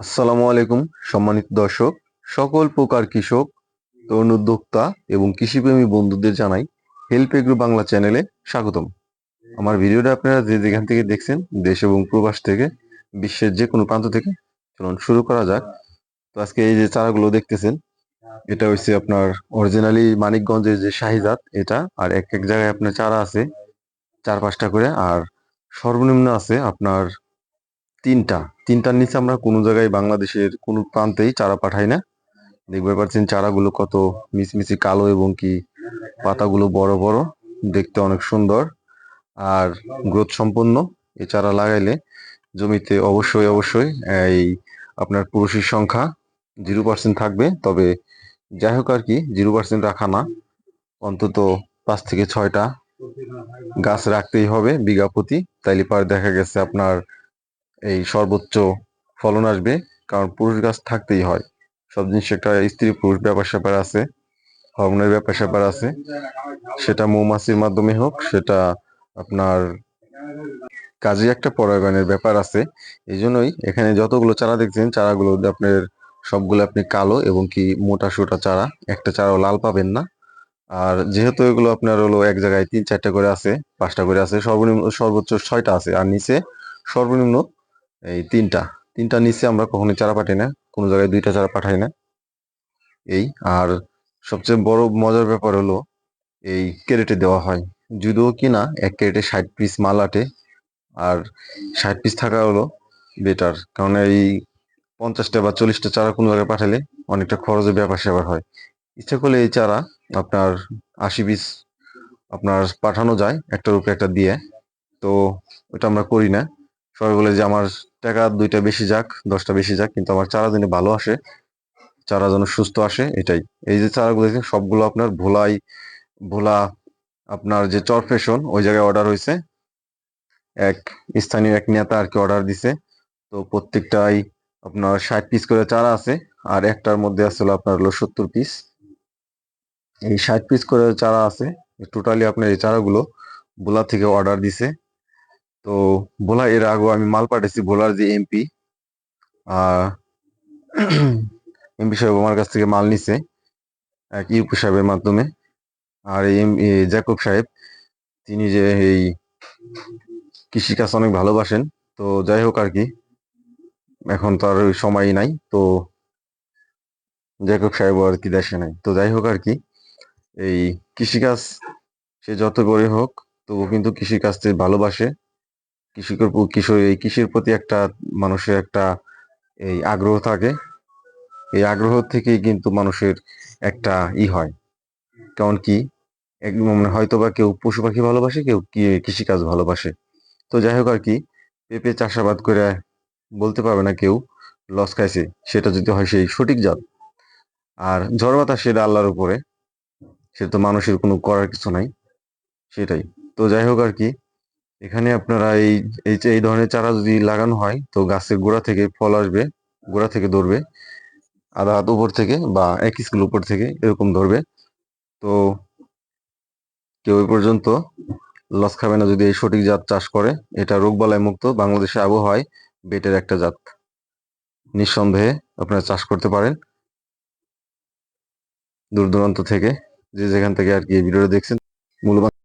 আসসালামু আলাইকুম, সম্মানিত দর্শক, সকল প্রকার কৃষক, তরুণ উদ্যোক্তা এবং কৃষিপ্রেমী বন্ধুদের জানাই হেল্প এগ্রো বাংলা চ্যানেলে স্বাগতম। আমার ভিডিওটা আপনারা যে যেখান থেকে দেখছেন, দেশ এবং প্রবাস থেকে, বিশ্বের যে কোনো প্রান্ত থেকে, চলুন শুরু করা যাক। তো আজকে এই যে চারাগুলো দেখতেছেন, এটা হচ্ছে আপনার অরিজিনালি মানিকগঞ্জের যে শাহিজাত, এটা, আর এক এক জায়গায় আপনার চারা আছে, চার পাঁচটা করে, আর সর্বনিম্ন আছে আপনার তিনটা। তিনটার নিচে আমরা কোনো জায়গায় বাংলাদেশের কোনো প্রান্তেই চারা পাঠাই না। দেখতে পাচ্ছেন চারাগুলো কত মিচমিচি কালো এবং কি পাতাগুলো বড় বড়, দেখতে অনেক সুন্দর আর গ্রোথ সম্পন্ন এ চারা লাগাইলে জমিতে অবশ্যই অবশ্যই এই আপনার পুরুষের সংখ্যা জিরো পার্সেন্ট থাকবে। তবে যাই হোক আর কি, জিরো পার্সেন্ট রাখা না, অন্তত পাঁচ থেকে ছয়টা গাছ রাখতেই হবে বিঘা প্রতি। তাইলে পর দেখা গেছে আপনার এই সর্বোচ্চ ফলন আসবে, কারণ পুরুষ গাছ থাকতেই হয়। সব জিনিস একটা স্ত্রী পুরুষ ব্যাপার স্যাপার আছে হরমোনের ব্যাপার স্যাপার আছে। সেটা মৌমাছির মাধ্যমে হোক, সেটা আপনার কাজে একটা পরাগায়নের ব্যাপার আছে। এই জন্যই এখানে যতগুলো চারা দেখছেন, চারাগুলো আপনার সবগুলো আপনি কালো এবং কি মোটা সোটা চারা, একটা চারাও লাল পাবেন না। আর যেহেতু এগুলো আপনার হলো এক জায়গায় তিন চারটা করে আছে, পাঁচটা করে আছে, সর্বনিম্ন সর্বোচ্চ ছয়টা আছে। আর নিচে সর্বনিম্ন এই তিনটা। তিনটা নিচে আমরা কখনোই চারা পাঠাই না, কোনো জায়গায় দুইটা চারা পাঠাই না। এই, আর সবচেয়ে বড় মজার ব্যাপার হলো, এই ক্যারেটে দেওয়া হয়। যদিও কিনা এক ক্যারেটে ষাট পিস মাল আটে, আর ষাট পিস থাকা হলো বেটার কারণ এই পঞ্চাশটা বা চল্লিশটা চারা কোনো জায়গায় পাঠালে অনেকটা খরচের ব্যাপার স্যাপার হয়। ইচ্ছা করলে এই চারা আপনার আশি পিস আপনার পাঠানো যায় একটার উপরে একটা দিয়ে। তো ওটা আমরা করি না। সবাই বলে যে আমার টাকা দুইটা বেশি যাক, দশটা বেশি যাক, কিন্তু আমার চারা যেন ভালো আসে, চারা যেন সুস্থ আসে, এটাই। এই যে চারাগুলো দেখছেন, সবগুলো আপনার ভোলাই, ভোলা, আপনার যে চর ফ্যাশন, ওই জায়গায় অর্ডার হয়েছে। এক স্থানীয় এক নেতা আর কি অর্ডার দিছে। তো প্রত্যেকটাই আপনার ষাট পিস করে চারা আছে, আর একটার মধ্যে আসলে আপনার হলো সত্তর পিস এই ষাট পিস করে চারা আছে টোটালি আপনার এই চারাগুলো ভোলা থেকে অর্ডার দিছে। তো ভোলা, এর আগেও আমি মাল পাঠাইছি ভোলার যে এমপি আর এমপি সাহেব আমার কাছ থেকে মাল নিছে, এক ইউপি সাহেবের মাধ্যমে। আর এই জ্যাকব সাহেব, তিনি যে এই কৃষিকাজ অনেক ভালোবাসেন, তো যাই হোক আর কি, এখন তো আর সময়ই নাই, তো জ্যাকব সাহেব আর কি দেশে নাই। তো যাই হোক আর কি, এই কৃষিকাজ সে যত করে হোক, তবু কিন্তু কৃষিকাজকে ভালোবাসে। কৃষিকর কৃষক এই কৃষির প্রতি একটা মানুষের একটা এই আগ্রহ থাকে। এই আগ্রহ থেকেই কিন্তু মানুষের একটা ই হয়। কারণ কি? মানে হয়তো বা কেউ পশু পাখি ভালোবাসে, কেউ কৃষিকাজ ভালোবাসে। তো যাই হোক আর কি, পেঁপে চাষাবাদ করে বলতে পারবে না কেউ লস খাইছে। সেটা যদি হয় সেই সঠিক জাত। আর ঝড় বাতাস সেটা আল্লাহর উপরে। সেটা তো মানুষের কোনো করার কিছু নাই। সেটাই। তো যাই হোক আর কি এখানে আপনারা এই এই এই ধরনের চারা যদি লাগানো হয়, তো গাছের গোড়া থেকে ফল আসবে, গোড়া থেকে ধরবে। আধা হাত উপর থেকে বা এক স্কুল উপর থেকে এরকম ধরবে। তো কেউ এই পর্যন্ত লস খাবে না যদি এই সঠিক জাত চাষ করে। এটা রোগবালাই মুক্ত বাংলাদেশে আবহাওয়ায় বেটের একটা জাত। নিঃসন্দেহে আপনারা চাষ করতে পারেন। দূর দূরান্ত থেকে যে যেখান থেকে আর কি ভিডিওটা দেখছেন, মূল্যবান